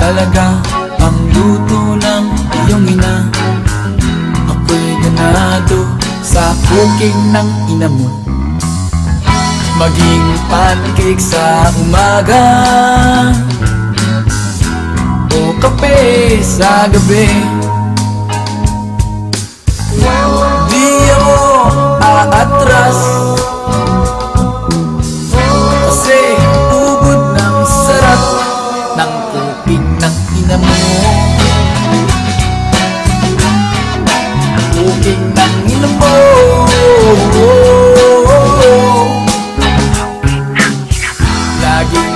umaga Ang luto ng iyong ina. Ako'y ganado sa cooking ng ina mo Maging pancake sa umaga. O kape sa gabi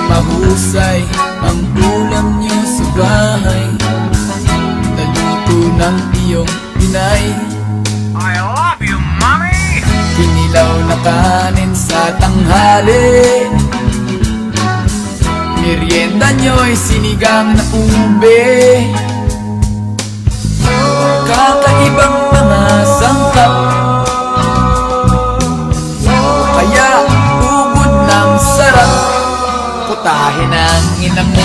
mahusay ang ulam niyo sa bahay. Naluto ng iyong inay. I love you, mommy! Kinilaw na kanin sa tanghali. Merienda nyo'y sinigang na ube. Kakaibang Putahe ng ina mo